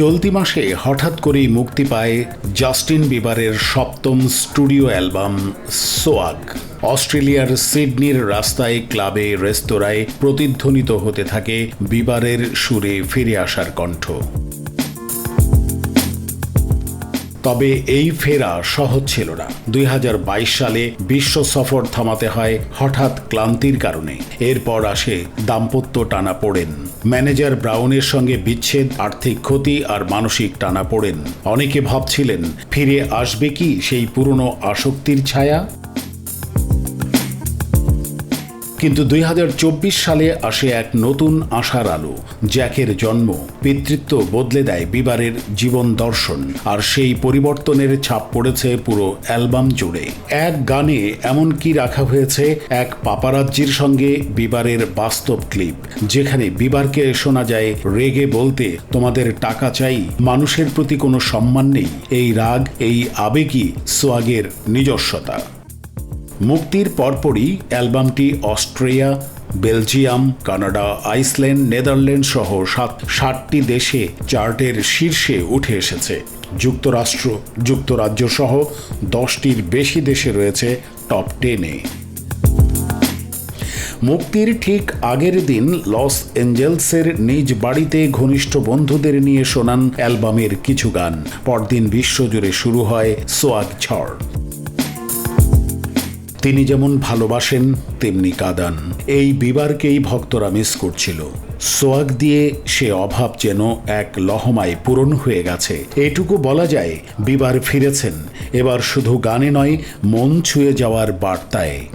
চলতি মাসে হঠাৎ করেই মুক্তি পায় জাস্টিন বিবারের সপ্তম স্টুডিও অ্যালবাম সোয়াগ। অস্ট্রেলিয়ার সিডনির রাস্তায় ক্লাবে রেস্তোরাঁয় প্রতিধ্বনিত হতে থাকে বিবারের সুরে ফিরে আসার কণ্ঠ। তবে এই ফেরা সহজ ছিল না। দুই হাজার বাইশ সালে বিশ্ব সফর থামাতে হয় হঠাৎ ক্লান্তির কারণে। এরপর আসে দাম্পত্য টানা পড়েন। ম্যানেজার ব্রাউনের সঙ্গে বিচ্ছেদ, আর্থিক ক্ষতি আর মানসিক টানা পড়েন। অনেকে ভাবছিলেন, ফিরে আসবে কি সেই পুরনো আসক্তির ছায়া? কিন্তু দুই হাজার চব্বিশ সালে আসে এক নতুন আশার আলো, জ্যাকের জন্ম, পিতৃত্ব বদলে দেয় বিবারের জীবন দর্শন, আর সেই পরিবর্তনের ছাপ পড়েছে পুরো অ্যালবাম জুড়ে। এক গানে এমন কি রাখা হয়েছে, এক পাপারাজ্জির সঙ্গে বিবারের বাস্তব ক্লিপ, যেখানে বিবারকে শোনা যায়, রেগে বলতে তোমাদের টাকা চাই, মানুষের প্রতি কোনো সম্মান নেই, এই রাগ, এই আবেগই সোয়াগের নিজস্বতা। মুক্তির পরপরই অ্যালবামটি Austria, Belgium, Canada, Iceland, Netherland সহ সাত ষাটটি দেশে চার্টের শীর্ষে উঠে এসেছে। যুক্তরাষ্ট্র, যুক্তরাজ্য সহ দশটির বেশি দেশে রয়েছে টপ টেনে। মুক্তির ঠিক আগের দিন লস এঞ্জেলসের নিজ বাড়িতে ঘনিষ্ঠ বন্ধুদের নিয়ে শোনান অ্যালবামের কিছু গান। পরদিন বিশ্বজুড়ে শুরু হয় সোয়াগ ঝড়। তিনি যেমন ভালোবাসেন, তেমনি কাঁদান। এই বিবারকেই ভক্তরা মিস করছিল। সোয়াগ দিয়ে সে অভাব যেন এক লহমায় পূরণ হয়ে গেছে। এটুকু বলা যায়, বিবার ফিরেছেন। এবার শুধু গানে নয়, মন ছুঁয়ে যাওয়ার বার্তায়।